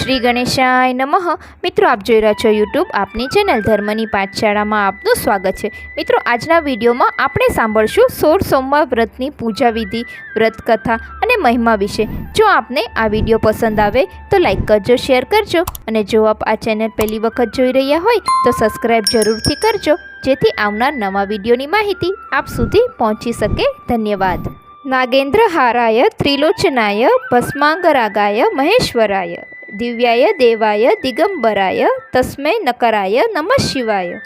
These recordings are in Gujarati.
શ્રી ગણેશાય નમઃ. મિત્રો, આપ જોઈ રહ્યા છો યુટ્યુબ આપની ચેનલ ધર્મની પાઠશાળામાં આપનું સ્વાગત છે. મિત્રો, આજના વિડીયોમાં આપણે સાંભળશું સોળ સોમવાર વ્રતની પૂજા વિધિ વ્રત કથા અને મહિમા વિશે. જો આપને આ વીડિયો પસંદ આવે, તો લાઇક કરજો, શેર કરજો અને જો આપ આ ચેનલ પહેલી વખત જોઈ રહ્યા હોય, તો સબસ્ક્રાઈબ જરૂરથી કરજો, જેથી આવનાર નવા વિડીયોની માહિતી આપ સુધી પહોંચી શકે. ધન્યવાદ. નાગેન્દ્રહારાય, ત્રિલોચનાય, ભસ્માંગરાગાય, મહેશ્વરાય. દિવ્યાય દેવાય દિગંબરાય તસ્મય નકરાય નમઃ શિવાય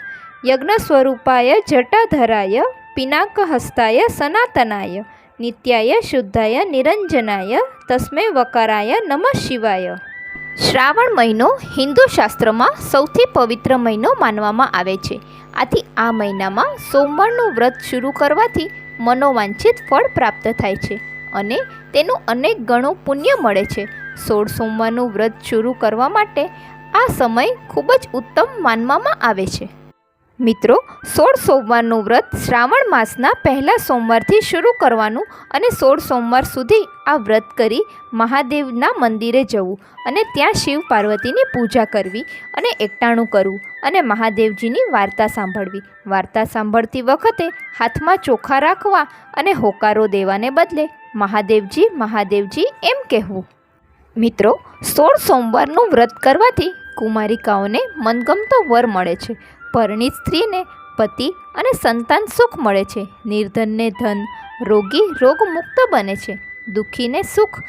યજ્ઞ સ્વરૂપાય જટાધરાય પિનાકહસ્તાય સનાતનાય નિત્યાય શુદ્ધાય નિરંજનાય તસ્મય વકારાય નમઃ શિવાય શ્રાવણ મહિનો હિન્દુ શાસ્ત્રમાં સૌથી પવિત્ર મહિનો માનવામાં આવે છે. આથી આ મહિનામાં સોમવારનું વ્રત શરૂ કરવાથી મનોવાંછિત ફળ પ્રાપ્ત થાય છે અને તેનું અનેક ગણું પુણ્ય મળે છે. સોળ સોમવારનું વ્રત શરૂ કરવા માટે આ સમય ખૂબ જ ઉત્તમ માનવામાં આવે છે. મિત્રો, સોળ સોમવારનું વ્રત શ્રાવણ માસના પહેલા સોમવારથી શરૂ કરવાનું અને સોળ સોમવાર સુધી આ વ્રત કરી મહાદેવના મંદિરે જવું અને ત્યાં શિવ પાર્વતીની પૂજા કરવી અને એકટાણું કરવું અને મહાદેવજીની વાર્તા સાંભળવી. વાર્તા સાંભળતી વખતે હાથમાં ચોખા રાખવા અને હોકારો દેવાને બદલે મહાદેવજી મહાદેવજી એમ કહેવું. મિત્રો, સોળ સોમવારનું વ્રત કરવાથી કુમારિકાઓને મનગમતો વર મળે છે. પરણિત સ્ત્રીને પતિ અને સંતાન સુખ મળે છે. નિર્ધનને ધન, રોગી રોગમુક્ત બને છે. દુઃખીને સુખ,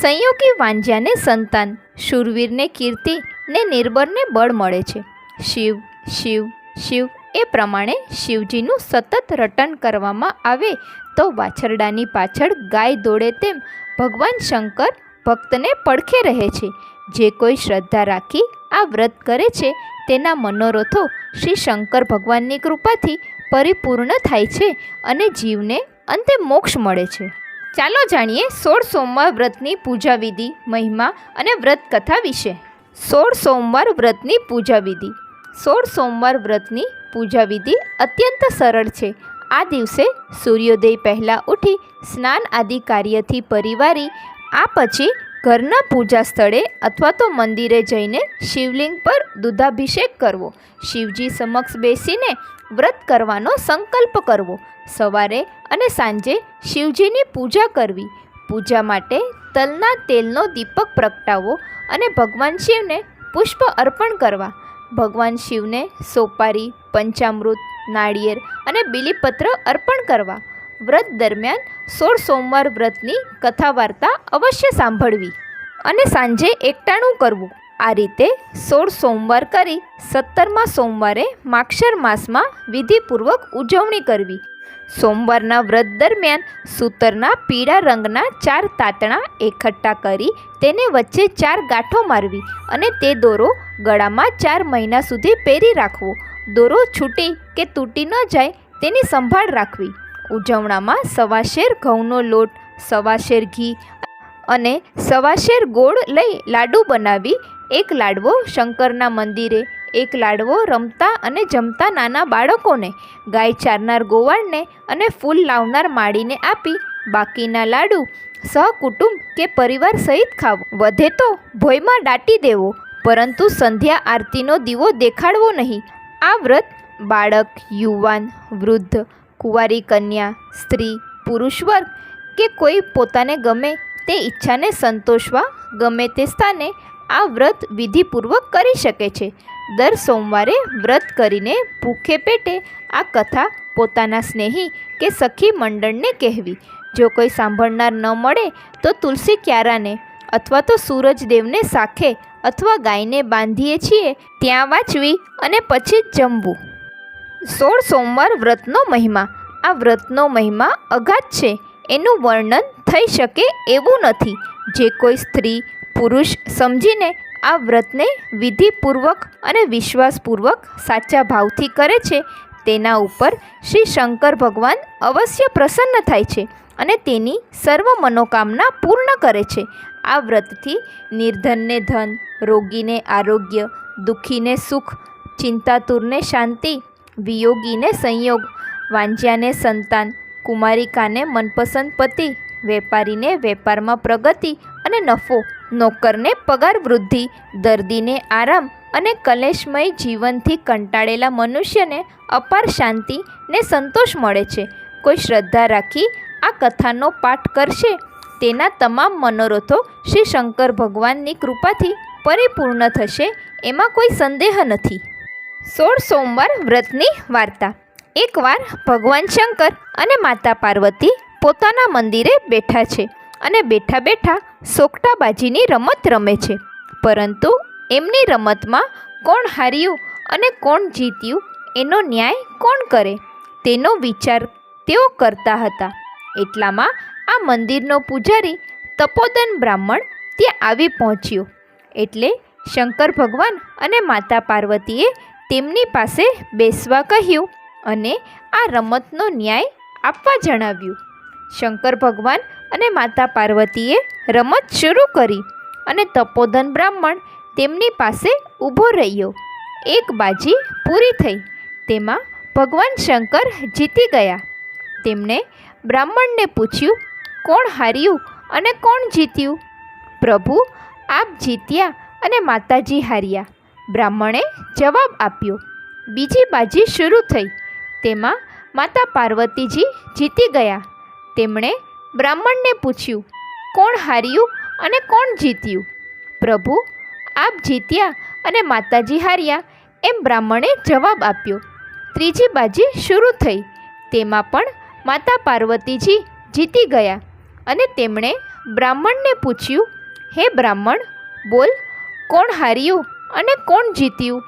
સંયોગી વાંજ્યાને સંતાન, શૂરવીરને કીર્તિ ને નિર્બળને બળ મળે છે. શિવ શિવ શિવ એ પ્રમાણે શિવજીનું સતત રટન કરવામાં આવે તો વાછરડાની પાછળ ગાય દોડે તેમ ભગવાન શંકર ભક્તને પડખે રહે છે. જે કોઈ શ્રદ્ધા રાખી આ વ્રત કરે છે, તેના મનોરથો શ્રી શંકર ભગવાનની કૃપાથી પરિપૂર્ણ થાય છે અને જીવને અંતે મોક્ષ મળે છે. ચાલો જાણીએ સોળ સોમવાર વ્રતની પૂજા વિધિ મહિમા અને વ્રત કથા વિશે. સોળ સોમવાર વ્રતની પૂજા વિધિ સોળ સોમવાર વ્રતની પૂજા વિધિ અત્યંત સરળ છે. આ દિવસે સૂર્યોદય પહેલાં ઉઠી સ્નાન આદિ કાર્યથી પરિવારી આ પછી ઘરના પૂજા સ્થળે અથવા તો મંદિરે જઈને શિવલિંગ પર દૂધાભિષેક કરવો. શિવજી સમક્ષ બેસીને વ્રત કરવાનો સંકલ્પ કરવો. સવારે અને સાંજે શિવજીની પૂજા કરવી. પૂજા માટે તલના તેલનો દીપક પ્રગટાવવો અને ભગવાન શિવને પુષ્પ અર્પણ કરવા. ભગવાન શિવને સોપારી, પંચામૃત, નાળિયેર અને બીલીપત્ર અર્પણ કરવા. વ્રત દરમિયાન સોળ સોમવાર વ્રતની કથા વાર્તા અવશ્ય સાંભળવી અને સાંજે એકટાણું કરવું. આ રીતે સોળ સોમવાર કરી સત્તરમાં સોમવારે માક્ષર માસમાં વિધિપૂર્વક ઉજવણી કરવી. સોમવારના વ્રત દરમિયાન સૂતરના પીળા રંગના ચાર તાતણા એકઠા કરી તેને વચ્ચે ચાર ગાંઠો મારવી અને તે દોરો ગળામાં ચાર મહિના સુધી પહેરી રાખવો. દોરો છૂટી કે તૂટી ન જાય તેની સંભાળ રાખવી. ઉજવણામાં સવાશેર ઘઉંનો લોટ, સવાશેર ઘી અને સવાશેર ગોળ લઈ લાડુ બનાવી, એક લાડવો શંકરના મંદિરે, એક લાડવો રમતા અને જમતા નાના બાળકોને, ગાય ચારનાર ગોવાળને અને ફૂલ લાવનાર માળીને આપી, બાકીના લાડુ સહકુટુંબ કે પરિવાર સહિત ખાવો. વધે તો ભોયમાં દાટી દેવો, પરંતુ સંધ્યા આરતીનો દીવો દેખાડવો નહીં. આ વ્રત બાળક, યુવાન, વૃદ્ધ કુંવારી, કન્યા, સ્ત્રી, પુરુષ વર્ગ કે કોઈ પોતાને ગમે તે ઈચ્છાને સંતોષવા, ગમે તે સ્થાને આ વ્રત વિધિપૂર્વક કરી શકે છે. દર સોમવારે વ્રત કરીને ભૂખે પેટે આ કથા પોતાના સ્નેહી કે સખી મંડળને કહેવી. જો કોઈ સાંભળનાર ન મળે તો તુલસી ક્યારાને અથવા તો સૂરજદેવને સાખે અથવા ગાયને બાંધીએ છીએ, ત્યાં વાંચવી અને પછી જમવું. સોળ સોમવાર વ્રતનો મહિમા. આ વ્રતનો મહિમા અગાધ છે. એનું વર્ણન થઈ શકે એવું નથી. જે કોઈ સ્ત્રી, પુરુષ સમજીને આ વ્રતને વિધિપૂર્વક અને વિશ્વાસપૂર્વક સાચા ભાવથી કરે છે, તેના ઉપર શ્રી શંકર ભગવાન અવશ્ય પ્રસન્ન થાય છે અને તેની સર્વ મનોકામના પૂર્ણ કરે છે. આ વ્રતથી નિર્ધનને ધન, રોગીને આરોગ્ય, દુઃખીને સુખ, ચિંતાતુરને શાંતિ વિયોગીને સંયોગ, વાંજ્યાને સંતાન, કુમારિકાને મનપસંદ પતિ, વેપારીને વેપારમાં પ્રગતિ અને નફો, નોકરને પગાર વૃદ્ધિ, દર્દીને આરામ અને કલેશમય જીવનથી કંટાળેલા મનુષ્યને અપાર શાંતિ ને સંતોષ મળે છે. કોઈ શ્રદ્ધા રાખી આ કથાનો પાઠ કરશે. તેના તમામ મનોરથો શ્રી શંકર ભગવાનની કૃપાથી પરિપૂર્ણ થશે, એમાં કોઈ સંદેહ નથી. સોળ સોમવાર વ્રતની વાર્તા. એકવાર ભગવાન શંકર અને માતા પાર્વતી પોતાના મંદિરે બેઠા છે અને બેઠા બેઠા સોકટાબાજીની રમત રમે છે. પરંતુ એમની રમતમાં કોણ હાર્યું અને કોણ જીત્યું એનો ન્યાય કોણ કરે તેનો વિચાર તેઓ કરતા હતા. એટલામાં આ મંદિરનો પૂજારી તપોદન બ્રાહ્મણ ત્યાં આવી પહોંચ્યો. એટલે શંકર ભગવાન અને માતા પાર્વતીએ તેમની પાસે બેસવા કહ્યું અને આ રમતનો ન્યાય આપવા જણાવ્યું. શંકર ભગવાન અને માતા પાર્વતીએ રમત શરૂ કરી અને તપોધન બ્રાહ્મણ તેમની પાસે ઊભો રહ્યો. એક બાજી પૂરી થઈ, તેમાં ભગવાન શંકર જીતી ગયા. તેમણે બ્રાહ્મણને પૂછ્યું, કોણ હાર્યું અને કોણ જીત્યું? પ્રભુ, આપ જીત્યા અને માતાજી હાર્યા. બ્રાહ્મણે જવાબ આપ્યો. બીજી બાજી શરૂ થઈ. તેમાં માતા પાર્વતીજી જીતી ગયા. તેમણે બ્રાહ્મણને પૂછ્યું, કોણ હાર્યું અને કોણ જીત્યું? પ્રભુ, આપ જીત્યા અને માતાજી હાર્યા. એમ બ્રાહ્મણે જવાબ આપ્યો. ત્રીજી બાજી શરૂ થઈ. તેમાં પણ માતા પાર્વતીજી જીતી ગયા અને તેમણે બ્રાહ્મણને પૂછ્યું, હે બ્રાહ્મણ, બોલ, કોણ હાર્યું અને કોણ જીત્યું?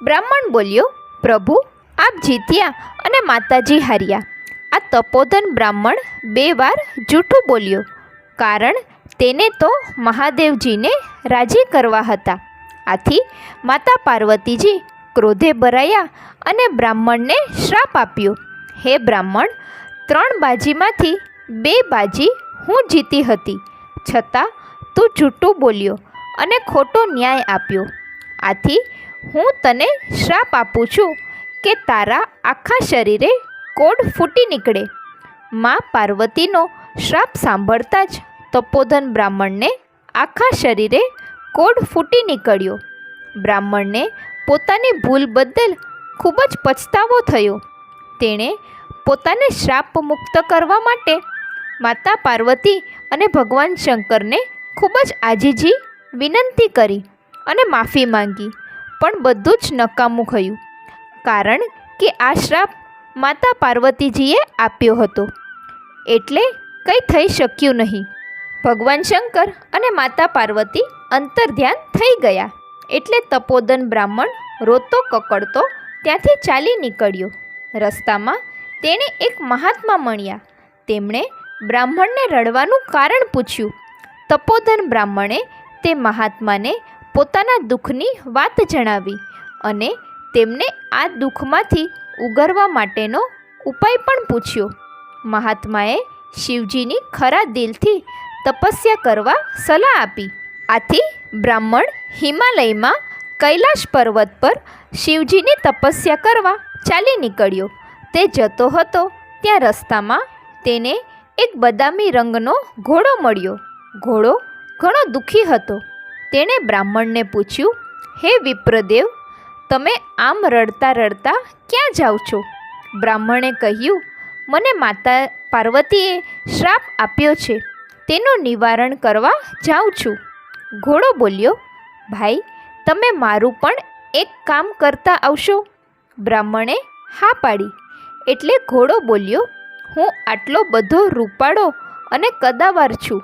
બ્રાહ્મણ બોલ્યો, પ્રભુ, આપ જીત્યા અને માતાજી હાર્યા. આ તપોધન બ્રાહ્મણ બે વાર જૂઠું બોલ્યો, કારણ તેને તો મહાદેવજીને રાજી કરવા હતા. આથી માતા પાર્વતીજી ક્રોધે ભરાયા અને બ્રાહ્મણને શ્રાપ આપ્યો. હે બ્રાહ્મણ, ત્રણ બાજીમાંથી બે બાજી હું જીતી હતી. છતાં તું જૂઠું બોલ્યો અને ખોટો ન્યાય આપ્યો. આથી હું તને શ્રાપ આપું છું કે તારા આખા શરીરે કોડ ફૂટી નીકળે. માં પાર્વતીનો શ્રાપ સાંભળતા જ તપોધન બ્રાહ્મણને આખા શરીરે કોડ ફૂટી નીકળ્યો. બ્રાહ્મણને પોતાની ભૂલ બદલ ખૂબ જ પછતાવો થયો. તેણે પોતાને શ્રાપ મુક્ત કરવા માટે માતા પાર્વતી અને ભગવાન શંકરને ખૂબ જ આજીજી વિનંતી કરી. અને માફી માંગી, પણ બધું જ નકામું થયું. કારણ કે આ શ્રાપ માતા પાર્વતીજીએ આપ્યો હતો. એટલે કંઈ થઈ શક્યું નહીં. ભગવાન શંકર અને માતા પાર્વતી અંતર્ધ્યાન થઈ ગયા. એટલે તપોદન બ્રાહ્મણ રોતો કકડતો ત્યાંથી ચાલી નીકળ્યો. રસ્તામાં તેણે એક મહાત્મા મળ્યા. તેમણે બ્રાહ્મણને રડવાનું કારણ પૂછ્યું. તપોધન બ્રાહ્મણે તે મહાત્માને પોતાના દુઃખની વાત જણાવી અને તેમને આ દુઃખમાંથી ઉગરવા માટેનો ઉપાય પણ પૂછ્યો. મહાત્માએ શિવજીની ખરા દિલથી તપસ્યા કરવા સલાહ આપી. આથી બ્રાહ્મણ હિમાલયમાં કૈલાશ પર્વત પર શિવજીની તપસ્યા કરવા ચાલી નીકળ્યો. તે જતો હતો, ત્યાં રસ્તામાં તેને એક બદામી રંગનો ઘોડો મળ્યો. ઘોડો ઘણો દુઃખી હતો. તેણે બ્રાહ્મણને પૂછ્યું, હે વિપ્રદેવ, તમે આમ રડતા રડતા ક્યાં જાઓ છો? બ્રાહ્મણે કહ્યું, મને માતા પાર્વતીએ શ્રાપ આપ્યો છે, તેનું નિવારણ કરવા જાઉં છું. ઘોડો બોલ્યો, ભાઈ, તમે મારું પણ એક કામ કરતા આવશો. બ્રાહ્મણે હા પાડી, એટલે ઘોડો બોલ્યો, હું આટલો બધો રૂપાળો અને કદાવાર છું.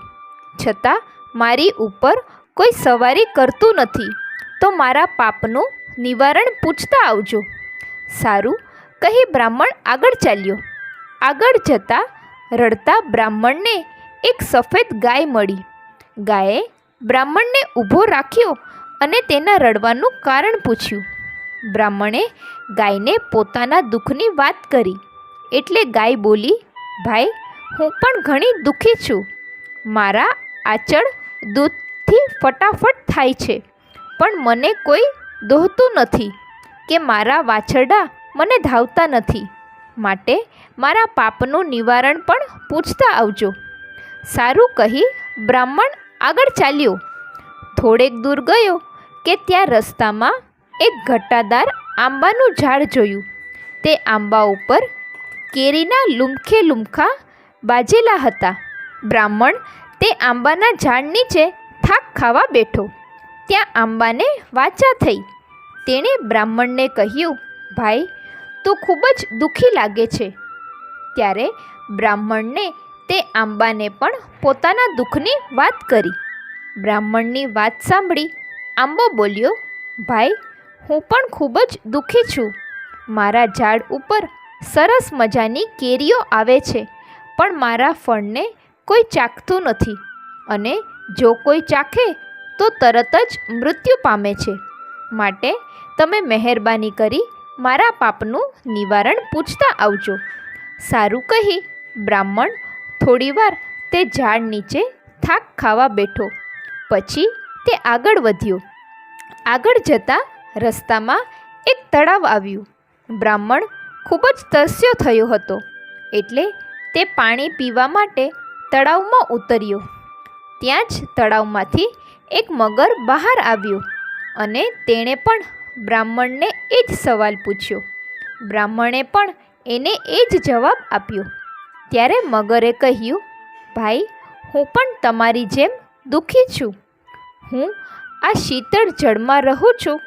છતાં મારી ઉપર કોઈ સવારી કરતું નથી, તો મારા પાપનું નિવારણ પૂછતા આવજો. સારું, કહી બ્રાહ્મણ આગળ ચાલ્યો. આગળ જતાં રડતા બ્રાહ્મણને એક સફેદ ગાય મળી. ગાયે બ્રાહ્મણને ઊભો રાખ્યો અને તેના રડવાનું કારણ પૂછ્યું. બ્રાહ્મણે ગાયને પોતાના દુઃખની વાત કરી. એટલે ગાય બોલી, ભાઈ, હું પણ ઘણી દુઃખી છું. મારા આચળ દૂધથી ફટાફટ થાય છે. પણ મને કોઈ દોહતું નથી કે મારા વાછરડા મને ધાવતા નથી. માટે મારા પાપનું નિવારણ પણ પૂછતા આવજો. સારું કહી બ્રાહ્મણ આગળ ચાલ્યો. થોડેક દૂર ગયો કે ત્યાં રસ્તામાં એક ઘટાદાર આંબાનું ઝાડ જોયું. તે આંબા ઉપર કેરીના લુમખે લુમખા બાજેલા હતા. બ્રાહ્મણ તે આંબાના ઝાડ નીચે થાક ખાવા બેઠો. ત્યાં આંબાને વાચા થઈ. તેણે બ્રાહ્મણને કહ્યું, ભાઈ, તું ખૂબ જ દુઃખી લાગે છે. ત્યારે બ્રાહ્મણને તે આંબાને પણ પોતાના દુઃખની વાત કરી. બ્રાહ્મણની વાત સાંભળી આંબો બોલ્યો, ભાઈ, હું પણ ખૂબ જ દુઃખી છું. મારા ઝાડ ઉપર સરસ મજાની કેરીઓ આવે છે, પણ મારા ફળને કોઈ ચાખતું નથી. અને જો કોઈ ચાખે, તો તરત જ મૃત્યુ પામે છે. માટે તમે મહેરબાની કરી મારા પાપનું નિવારણ પૂછતા આવજો. સારું કહી બ્રાહ્મણ થોડીવાર તે ઝાડ નીચે થાક ખાવા બેઠો. પછી તે આગળ વધ્યો. આગળ જતાં રસ્તામાં એક તળાવ આવ્યું. બ્રાહ્મણ ખૂબ જ તરસ્યો થયો હતો. એટલે તે પાણી પીવા માટે તળાવમાં ઉતર્યો. ત્યાં જ તળાવમાંથી એક મગર બહાર આવ્યો અને તેણે પણ બ્રાહ્મણને એ જ સવાલ પૂછ્યો. બ્રાહ્મણે પણ એને એ જ જવાબ આપ્યો. ત્યારે મગરે કહ્યું, ભાઈ, હું પણ તમારી જેમ દુઃખી છું. હું આ શીતળ જળમાં રહું છું.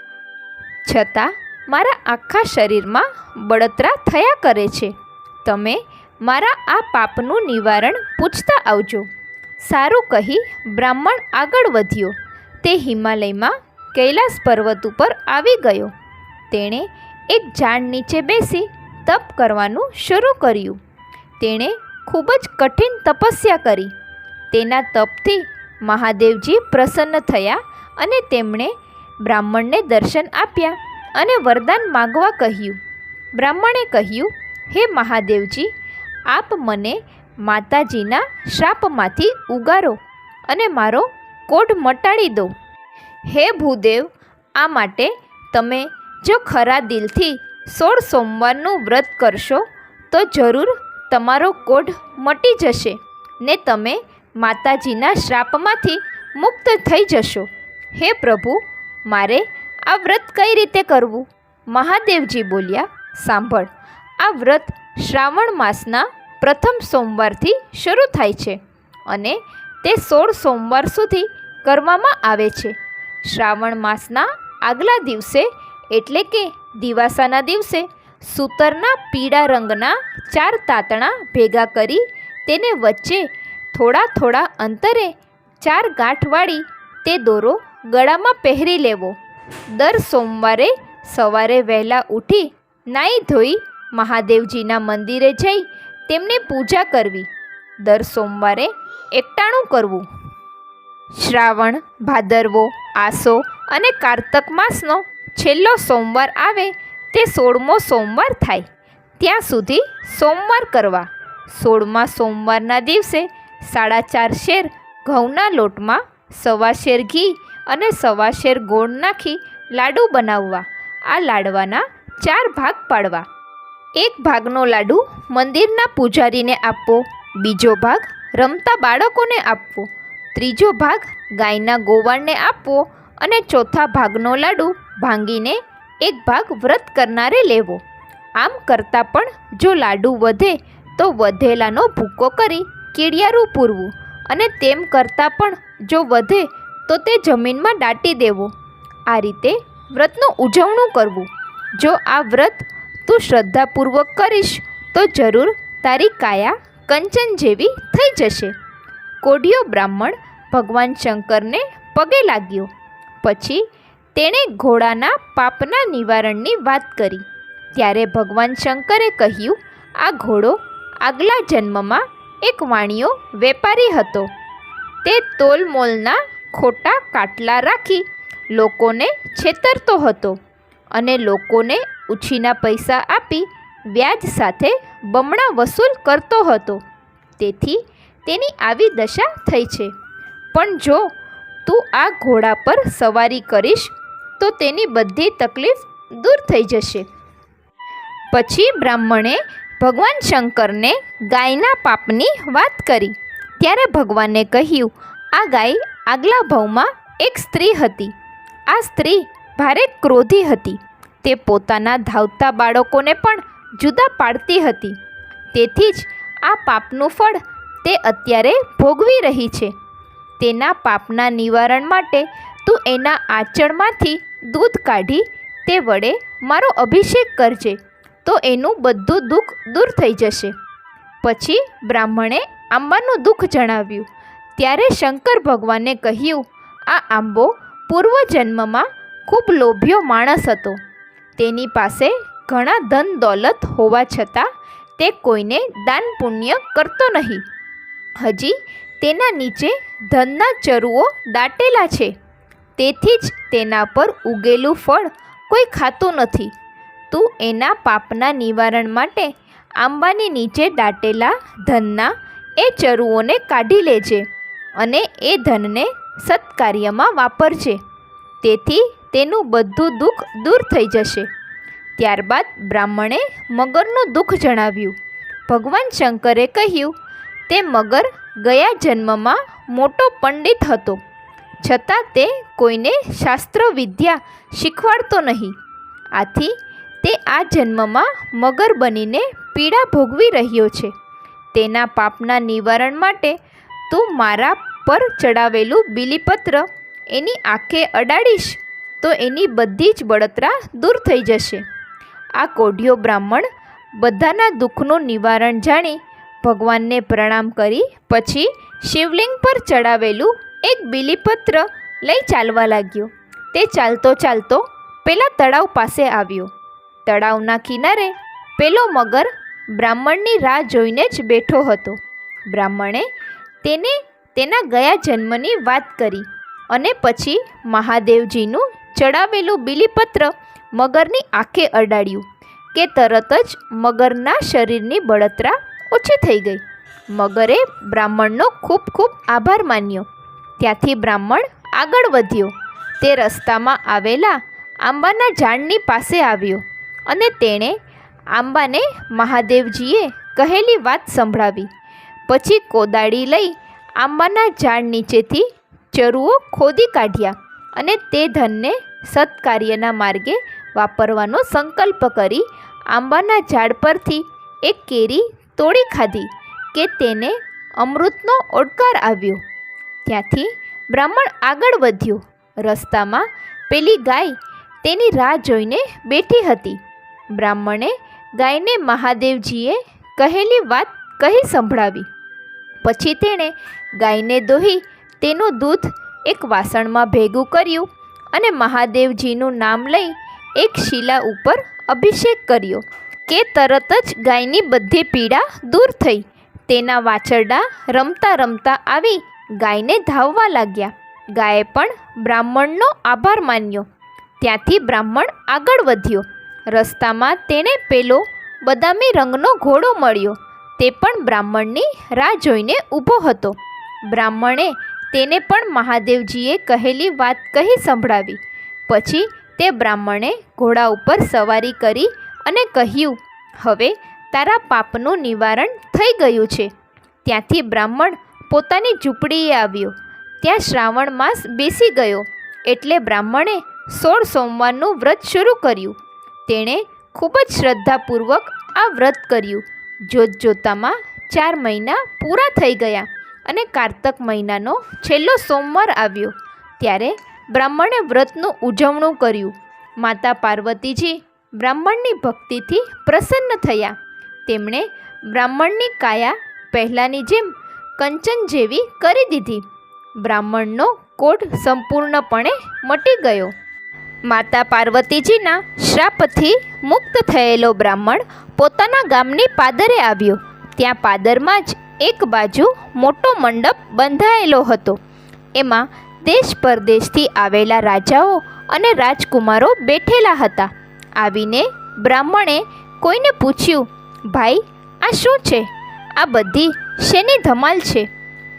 છતાં મારા આખા શરીરમાં બળતરા થયા કરે છે. તમે મારા આ પાપનું નિવારણ પૂછતા આવજો. સારું કહી બ્રાહ્મણ આગળ વધ્યો. તે હિમાલયમાં કૈલાસ પર્વત ઉપર આવી ગયો. તેણે એક ઝાડ નીચે બેસી તપ કરવાનું શરૂ કર્યું. તેણે ખૂબ જ કઠિન તપસ્યા કરી. તેના તપથી મહાદેવજી પ્રસન્ન થયા અને તેમણે બ્રાહ્મણને દર્શન આપ્યા અને વરદાન માગવા કહ્યું. બ્રાહ્મણે કહ્યું, હે મહાદેવજી, આપ મને માતાજીના શ્રાપમાંથી ઉગારો અને મારો કોઢ મટાડી દો. હે ભૂદેવ, આ માટે તમે જો ખરા દિલથી સોળ સોમવારનું વ્રત કરશો, તો જરૂર તમારો કોઢ મટી જશે ને તમે માતાજીના શ્રાપમાંથી મુક્ત થઈ જશો. હે પ્રભુ, મારે આ વ્રત કઈ રીતે કરવું? મહાદેવજી બોલ્યા, સાંભળ, આ વ્રત શ્રાવણ માસના પ્રથમ સોમવારથી શરૂ થાય છે અને તે સોળ સોમવાર સુધી કરવામાં આવે છે. શ્રાવણ માસના આગલા દિવસે એટલે કે દિવાસાના દિવસે સૂતરના પીળા રંગના ચાર તાતણા ભેગા કરી તેને વચ્ચે થોડા થોડા અંતરે ચાર ગાંઠવાળી તે દોરો ગળામાં પહેરી લેવો. દર સોમવારે સવારે વહેલા ઉઠી નાહી ધોઈ મહાદેવજીના મંદિરે જઈ તેમની પૂજા કરવી. દર સોમવારે એકટાણું કરવું. શ્રાવણ, ભાદરવો, આસો અને કારતક માસનો છેલ્લો સોમવાર આવે તે સોળમો સોમવાર થાય. ત્યાં સુધી સોમવાર કરવા. સોળમા સોમવારના દિવસે સાડા ચાર શેર ઘઉંના લોટમાં સવા શેર ઘી અને સવા શેર ગોળ નાખી લાડુ બનાવવા. આ લાડવાના ચાર ભાગ પાડવા. એક ભાગનો લાડુ મંદિરના પૂજારીને આપવો, બીજો ભાગ રમતા બાળકોને આપવો, ત્રીજો ભાગ ગાયના ગોવાળને આપવો અને ચોથા ભાગનો લાડુ ભાંગીને એક ભાગ વ્રત કરનારે લેવો. આમ કરતાં પણ જો લાડુ વધે તો વધેલાનો ભૂકો કરી કેડિયારું પૂરવું અને તેમ કરતાં પણ જો વધે તો તે જમીનમાં દાટી દેવો. આ રીતે વ્રતનું ઉજવણું કરવું. જો આ વ્રત તું શ્રદ્ધાપૂર્વક કરીશ તો જરૂર તારી કાયા કંચન જેવી થઈ જશે. કોઢિયો બ્રાહ્મણ ભગવાન શંકરને પગે લાગ્યો. પછી તેણે ઘોડાના પાપના નિવારણની વાત કરી. ત્યારે ભગવાન શંકરે કહ્યું, આ ઘોડો આગલા જન્મમાં એક વાણિયો વેપારી હતો. તે તોલમોલના ખોટા કાટલા રાખી લોકોને છેતરતો હતો અને લોકોને ઉછીના પૈસા આપી વ્યાજ સાથે બમણા વસૂલ કરતો હતો. તેથી તેની આવી દશા થઈ છે. પણ જો તું આ ઘોડા પર સવારી કરીશ, તો તેની બધી તકલીફ દૂર થઈ જશે. પછી બ્રાહ્મણે ભગવાન શંકરને ગાયના પાપની વાત કરી. ત્યારે ભગવાને કહ્યું, આ ગાય આગલા ભાવમાં એક સ્ત્રી હતી. આ સ્ત્રી ભારે ક્રોધી હતી. તે પોતાના ધાવતા બાળકોને પણ જુદા પાડતી હતી. તેથી જ આ પાપનું ફળ તે અત્યારે ભોગવી રહી છે. તેના પાપના નિવારણ માટે તું એના આંચળમાંથી દૂધ કાઢી, તે વડે મારો અભિષેક કરજે, તો એનું બધું દુઃખ દૂર થઈ જશે. પછી બ્રાહ્મણે આંબાનું દુઃખ જણાવ્યું. ત્યારે શંકર ભગવાને કહ્યું, આ આંબો પૂર્વજન્મમાં ખૂબ લોભ્યો માણસ હતો. તેની પાસે ઘણા ધન દોલત હોવા છતાં તે કોઈને દાન પુણ્ય કરતો નહીં. હજી તેના નીચે ધનના ચરુઓ દાટેલા છે. તેથી જ તેના પર ઉગેલું ફળ કોઈ ખાતું નથી. તું એના પાપના નિવારણ માટે આંબાની નીચે દાટેલા ધનના એ ચરુઓને કાઢી લેજે અને એ ધનને સત્કાર્યમાં વાપરજે. તેથી તેનું બધું દુઃખ દૂર થઈ જશે. ત્યારબાદ બ્રાહ્મણે મગરનું દુઃખ જણાવ્યું. ભગવાન શંકરે કહ્યું, તે મગર ગયા જન્મમાં મોટો પંડિત હતો. છતાં તે કોઈને શાસ્ત્ર વિદ્યા શીખવાડતો નહીં. આથી તે આ જન્મમાં મગર બનીને પીડા ભોગવી રહ્યો છે. તેના પાપના નિવારણ માટે તું મારા પર ચડાવેલું બિલીપત્ર એની આંખે અડાડીશ. તો એની બધી જ બળતરા દૂર થઈ જશે. આ કોઢિયો બ્રાહ્મણ બધાના દુઃખનું નિવારણ જાણી ભગવાનને પ્રણામ કરી પછી શિવલિંગ પર ચડાવેલું એક બિલીપત્ર લઈ ચાલવા લાગ્યો. તે ચાલતો ચાલતો પેલા તળાવ પાસે આવ્યો. તળાવના કિનારે પેલો મગર બ્રાહ્મણની રાહ જોઈને જ બેઠો હતો. બ્રાહ્મણે તેને તેના ગયા જન્મની વાત કરી અને પછી મહાદેવજીનું ચડાવેલું બીલીપત્ર મગરની આંખે અડાડ્યું કે તરત જ મગરના શરીરની બળતરા ઓછી થઈ ગઈ. મગરે બ્રાહ્મણનો ખૂબ ખૂબ આભાર માન્યો. ત્યાંથી બ્રાહ્મણ આગળ વધ્યો. તે રસ્તામાં આવેલા આંબાના ઝાડની પાસે આવ્યો અને તેણે આંબાને મહાદેવજીએ કહેલી વાત સંભળાવી. પછી કોદાળી લઈ આંબાના ઝાડ નીચેથી ચરુઓ ખોદી કાઢ્યા અને તે ધનને સત્કાર્યના માર્ગે વાપરવાનો સંકલ્પ કરી આંબાના ઝાડ પરથી એક કેરી તોડી ખાધી કે તેને અમૃતનો ઓડકાર આવ્યો. ત્યાંથી બ્રાહ્મણ આગળ વધ્યો. રસ્તામાં પેલી ગાય તેની રાહ જોઈને બેઠી હતી. બ્રાહ્મણે ગાયને મહાદેવજીએ કહેલી વાત કહી સંભળાવી. પછી તેણે ગાયને દોહી તેનું દૂધ એક વાસણમાં ભેગું કર્યું. અને મહાદેવજીનું નામ લઈ એક શિલા ઉપર અભિષેક કર્યો, કે તરત જ ગાયની બધી પીડા દૂર થઈ. તેના વાછરડા રમતા રમતા આવી ગાયને ધાવવા લાગ્યા. ગાયે પણ બ્રાહ્મણનો આભાર માન્યો. ત્યાંથી બ્રાહ્મણ આગળ વધ્યો. રસ્તામાં તેણે પેલો બદામી રંગનો ઘોડો મળ્યો. તે પણ બ્રાહ્મણની રાહ જોઈને ઊભો હતો. બ્રાહ્મણે તેને પણ મહાદેવજીએ કહેલી વાત કહી સંભળાવી. પછી તે બ્રાહ્મણે ઘોડા ઉપર સવારી કરી અને કહ્યું, હવે તારા પાપનું નિવારણ થઈ ગયું છે. ત્યાંથી બ્રાહ્મણ પોતાની ઝૂંપડીએ આવ્યો. ત્યાં શ્રાવણ માસ બેસી ગયો એટલે બ્રાહ્મણે સોળ સોમવારનું વ્રત શરૂ કર્યું. તેણે ખૂબ જ શ્રદ્ધાપૂર્વક આ વ્રત કર્યું. જોત જોતામાં ચાર મહિના પૂરા થઈ ગયા. અને કારતક મહિનાનો છેલ્લો સોમવાર આવ્યો. ત્યારે બ્રાહ્મણે વ્રતનું ઉજવણું કર્યું. માતા પાર્વતીજી બ્રાહ્મણની ભક્તિથી પ્રસન્ન થયા. તેમણે બ્રાહ્મણની કાયા પહેલાંની જેમ કંચન જેવી કરી દીધી. બ્રાહ્મણનો કોઢ સંપૂર્ણપણે મટી ગયો. માતા પાર્વતીજીના શ્રાપથી મુક્ત થયેલો બ્રાહ્મણ પોતાના ગામની પાદરે આવ્યો. ત્યાં પાદરમાં જ એક બાજુ મોટો મંડપ બંધાયેલો હતો. એમાં દેશ પરદેશથી આવેલા રાજાઓ અને રાજકુમારો બેઠેલા હતા. આવીને બ્રાહ્મણે કોઈને પૂછ્યું, ભાઈ, આ શું છે? આ બધી શેની ધમાલ છે?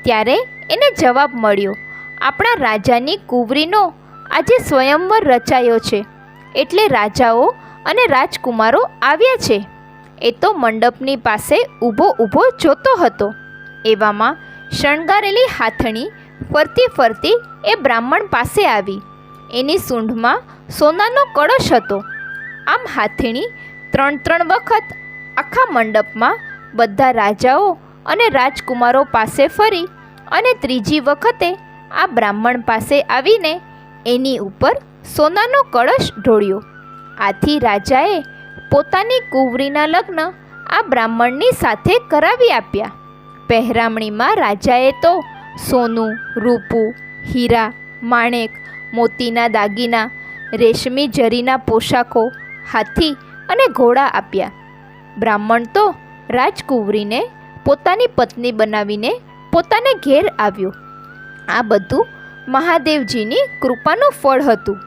ત્યારે એને જવાબ મળ્યો, આપણા રાજાની કુંવરીનો આજે સ્વયંવર રચાયો છે. એટલે રાજાઓ અને રાજકુમારો આવ્યા છે. એ તો મંડપની પાસે ઊભો ઊભો જોતો હતો. એવામાં શણગારેલી હાથણી ફરતી ફરતી એ બ્રાહ્મણ પાસે આવી. એની સૂંઢમાં સોનાનો કળશ હતો. આમ હાથીણી ત્રણ ત્રણ વખત આખા મંડપમાં બધા રાજાઓ અને રાજકુમારો પાસે ફરી અને ત્રીજી વખતે આ બ્રાહ્મણ પાસે આવીને એની ઉપર સોનાનો કળશ ઢોળ્યો. આથી રાજાએ પોતાની કુંવરીના લગ્ન આ બ્રાહ્મણની સાથે કરાવી આપ્યા. પહેરામણીમાં રાજાએ તો સોનું, રૂપું, હીરા, માણેક, મોતીના દાગીના, રેશમી જરીના પોશાકો, હાથી અને ઘોડા આપ્યા. બ્રાહ્મણ તો રાજકુંવરીને પોતાની પત્ની બનાવીને પોતાને ઘેર આવ્યો. આ બધું મહાદેવજીની કૃપાનું ફળ હતું.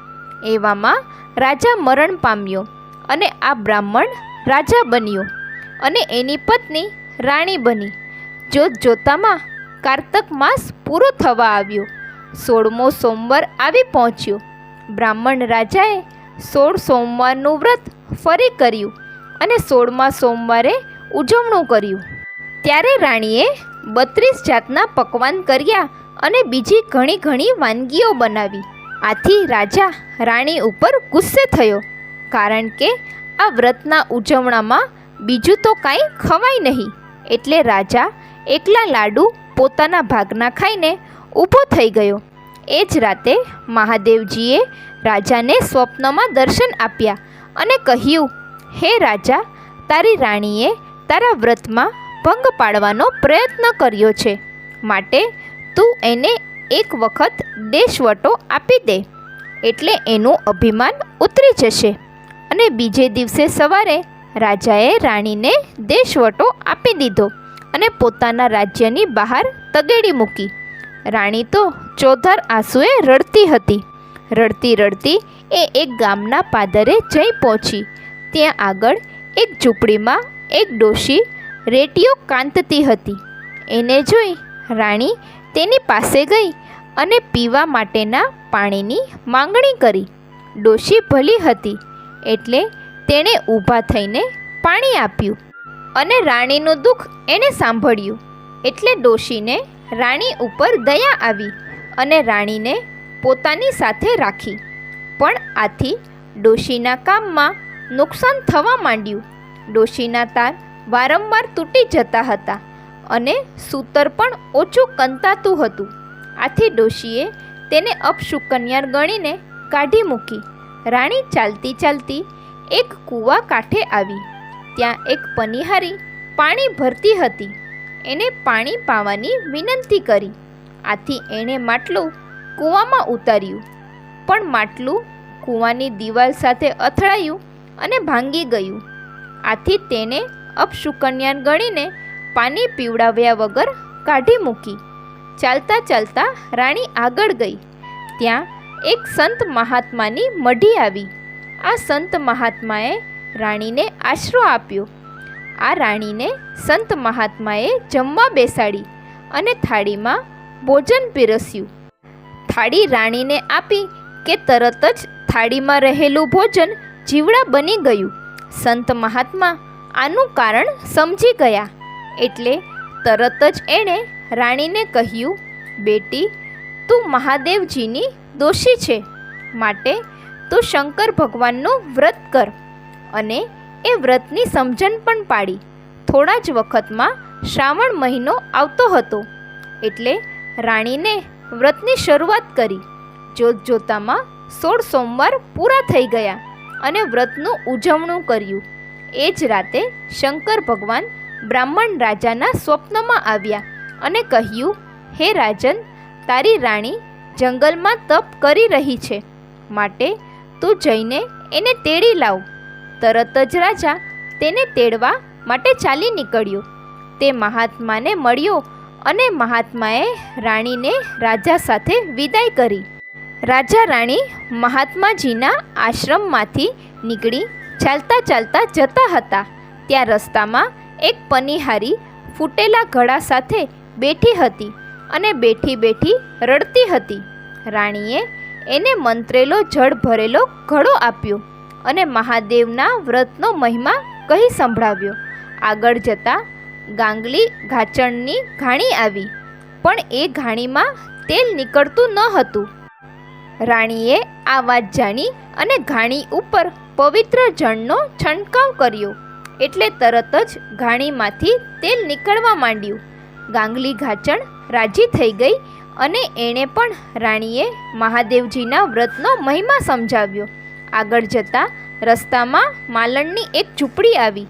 એવામાં રાજા મરણ પામ્યો. અને આ બ્રાહ્મણ રાજા બન્યો અને એની પત્ની રાણી બની. જોત જોતામાં કારતક માસ પૂરો થવા આવ્યો, સોળમો સોમવાર આવી પહોંચ્યો. બ્રાહ્મણ રાજાએ સોળ સોમવારનું વ્રત ફરી કર્યું અને સોળમા સોમવારે ઉજવણું કર્યું. ત્યારે રાણીએ બત્રીસ જાતના પકવાન કર્યા અને બીજી ઘણી ઘણી વાનગીઓ બનાવી. આથી રાજા રાણી ઉપર ગુસ્સે થયો. કારણ કે આ વ્રતના ઉજવણામાં બીજું તો કાંઈ ખવાય નહીં. એટલે રાજા એકલા લાડુ પોતાના ભાગના ખાઈને ઊભો થઈ ગયો. એ જ રાતે મહાદેવજીએ રાજાને સ્વપ્નમાં દર્શન આપ્યા અને કહ્યું, હે રાજા, તારી રાણીએ તારા વ્રતમાં ભંગ પાડવાનો પ્રયત્ન કર્યો છે. માટે તું એને એક વખત દેશવટો આપી દે. એટલે એનું અભિમાન ઉતરી જશે. અને બીજે દિવસે સવારે રાજાએ રાણીને દેશવટો આપી દીધો અને પોતાના રાજ્યની બહાર તગેડી મૂકી. રાણી તો ચોધાર આંસુએ રડતી હતી. રડતી રડતી એ એક ગામના પાદરે જઈ પહોંચી. ત્યાં આગળ એક ઝૂંપડીમાં એક ડોશી રેટીઓ કાંતતી હતી. એને જોઈ રાણી તેની પાસે ગઈ અને પીવા માટેના પાણીની માંગણી કરી. ડોશી ભલી હતી એટલે તેણે ઊભા થઈને પાણી આપ્યું અને રાણીનું દુઃખ એણે સાંભળ્યું. એટલે ડોશીને રાણી ઉપર દયા આવી અને રાણીને પોતાની સાથે રાખી. પણ આથી ડોશીના કામમાં નુકસાન થવા માંડ્યું. ડોશીના તાર વારંવાર તૂટી જતા હતા અને સૂતર પણ ઓછું કંતાતું હતું. આથી ડોશીએ તેને અપશુકન્યાર ગણીને કાઢી મૂકી. રાણી ચાલતી ચાલતી એક કૂવા કાંઠે આવી. ત્યાં એક પનિહારી પાણી ભરતી હતી. એને પાણી પાવાની વિનંતી કરી. આથી એણે માટલું કૂવામાં ઉતાર્યું. પણ માટલું કૂવાની દિવાલ સાથે અથડાયું અને ભાંગી ગયું. આથી તેને અપશુકન્યાન ગણીને પાણી પીવડાવ્યા વગર કાઢી મૂકી. ચાલતા ચાલતા રાણી આગળ ગઈ. ત્યાં એક સંત મહાત્માની મઢી આવી. આ સંત મહાત્માએ રાણીને આશરો આપ્યો. આ રાણીને સંત મહાત્માએ જમવા બેસાડી અને થાળીમાં ભોજન પીરસ્યું. થાળી રાણીને આપી કે તરત જ થાળીમાં રહેલું ભોજન જીવડા બની ગયું. સંત મહાત્મા આનું કારણ સમજી ગયા. એટલે તરત જ એણે રાણીને કહ્યું, બેટી, તું મહાદેવજીની દોષી છે. માટે તું શંકર ભગવાનનું વ્રત કર અને એ વ્રતની સમજણ પણ પાડી. થોડા જ વખતમાં શ્રાવણ મહિનો આવતો હતો એટલે રાણીને વ્રતની શરૂઆત કરી. જોત જોતામાં સોળ સોમવાર પૂરા થઈ ગયા અને વ્રતનું ઉજવણું કર્યું. એ જ રાતે શંકર ભગવાન બ્રાહ્મણ રાજાના સ્વપ્નમાં આવ્યા અને કહ્યું, હે રાજન, તારી રાણી જંગલમાં તપ કરી રહી છે. માટે તું જઈને એને તેડી લાવ. તરત જ રાજા તેને તેડવા માટે ચાલી નીકળ્યો. તે મહાત્માને મળ્યો અને મહાત્માએ રાણીને રાજા સાથે વિદાય કરી. રાજા રાણી મહાત્માજીના આશ્રમમાંથી નીકળી ચાલતા ચાલતા જતા હતા. ત્યાં રસ્તામાં એક પનિહારી ફૂટેલા ઘડા સાથે બેઠી હતી અને બેઠી બેઠી રડતી હતી. રાણીએ એને મંત્રેલો જળ ભરેલો ઘડો આપ્યો અને મહાદેવના વ્રતનો મહિમા કહી સંભળાવ્યો. આગળ જતાં ગાંગલી ઘાચણની ઘાણી આવી, પણ એ ઘાણીમાં તેલ નીકળતું ન હતું. રાણીએ આ વાત જાણી અને ઘાણી ઉપર પવિત્ર જળનો છંટકાવ કર્યો, એટલે તરત જ ઘાણીમાંથી તેલ નીકળવા માંડ્યું. ગાંગલી ઘાચણ રાજી થઈ ગઈ અને એણે પણ રાણીએ મહાદેવજીના વ્રતનો મહિમા સમજાવ્યો. આગળ જતાં રસ્તામાં માલણની એક ઝૂંપડી આવી.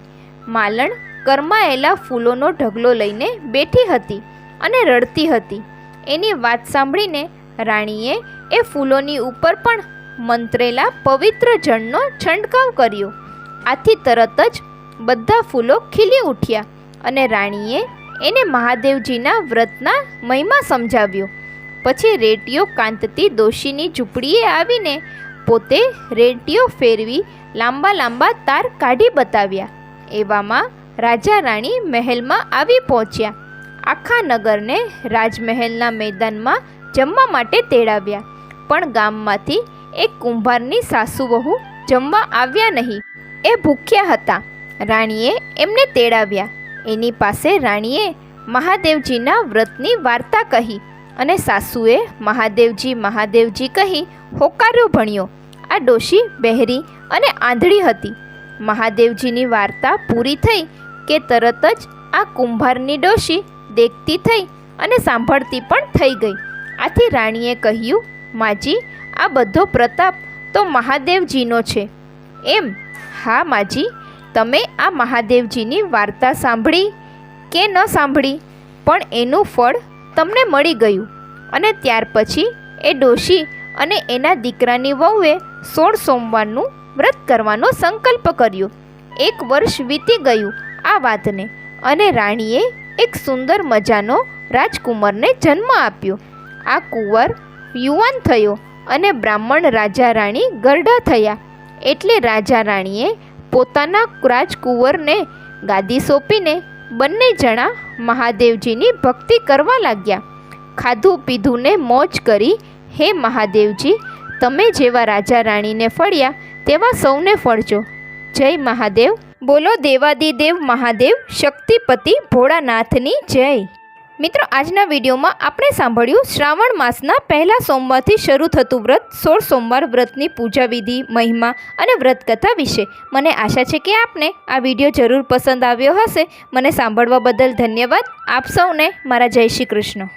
માલણ કરમાયેલા ફૂલોનો ઢગલો લઈને બેઠી હતી અને રડતી હતી. એની વાત સાંભળીને રાણીએ એ ફૂલોની ઉપર પણ મંત્રેલા પવિત્ર જળનો છંટકાવ કર્યો. આથી તરત જ બધા ફૂલો ખીલી ઉઠ્યા અને રાણીએ એને મહાદેવજીના વ્રતના મહિમા સમજાવ્યો. પછી રેટીઓ કાંતતી દોશીની ઝૂંપડીએ આવીને પોતે રેટીઓ ફેરવી લાંબા લાંબા તાર કાઢી બતાવ્યા. એવામાં રાજા રાણી મહેલમાં આવી પહોંચ્યા. આખા નગરને રાજમહેલના મેદાનમાં જમવા માટે તેડાવ્યા. પણ ગામમાંથી એક કુંભારની સાસુ વહુ જમવા આવ્યા નહીં. એ ભૂખ્યા હતા. રાણીએ એમને તેડાવ્યા. એની પાસે રાણીએ મહાદેવજીના વ્રતની વાર્તા કહી અને સાસુએ મહાદેવજી મહાદેવજી કહી, હોકારો ભણ્યો. આ ડોશી બહેરી અને આંધળી હતી. મહાદેવજીની વાર્તા પૂરી થઈ કે તરત જ આ કુંભારની ડોશી દેખતી થઈ અને સાંભળતી પણ થઈ ગઈ. આથી રાણીએ કહ્યું, માજી, આ બધો પ્રતાપ તો મહાદેવજીનો છે. એમ? હા, માજી. તમે આ મહાદેવજીની વાર્તા સાંભળી કે ન સાંભળી, પણ એનું ફળ તમને મળી ગયું. અને ત્યાર પછી એ ડોશી અને એના દીકરાની વહુએ સોળ સોમવારનું વ્રત કરવાનો સંકલ્પ કર્યો. એક વર્ષ વીતી ગયું આ વાતને અને રાણીએ એક સુંદર મજાનો રાજકુંવરને જન્મ આપ્યો. આ કુંવર યુવાન થયો અને બ્રાહ્મણ રાજા રાણી ગરડા થયા. એટલે રાજા રાણીએ પોતાના રાજકુંવરને ગાદી સોંપીને બંને જણા મહાદેવજીની ભક્તિ કરવા લાગ્યા. ખાધું પીધું ને મોજ કરી, હે મહાદેવજી, તમે જેવા રાજા રાણીને ફળ્યા, તેવા સૌને ફળજો. જય મહાદેવ. બોલો દેવાદિદેવ મહાદેવ, શક્તિપતિ ભોળાનાથની જય. મિત્રો, આજના વિડીયોમાં આપણે સાંભળ્યું શ્રાવણ માસના પહેલા સોમવારથી શરૂ થતું વ્રત, સોળ સોમવાર વ્રતની પૂજા વિધિ મહિમા અને વ્રતકથા વિશે. મને આશા છે કે આપને આ વીડિયો જરૂર પસંદ આવ્યો હશે. મને સાંભળવા બદલ ધન્યવાદ. આપ સૌને મારા જય શ્રી કૃષ્ણ.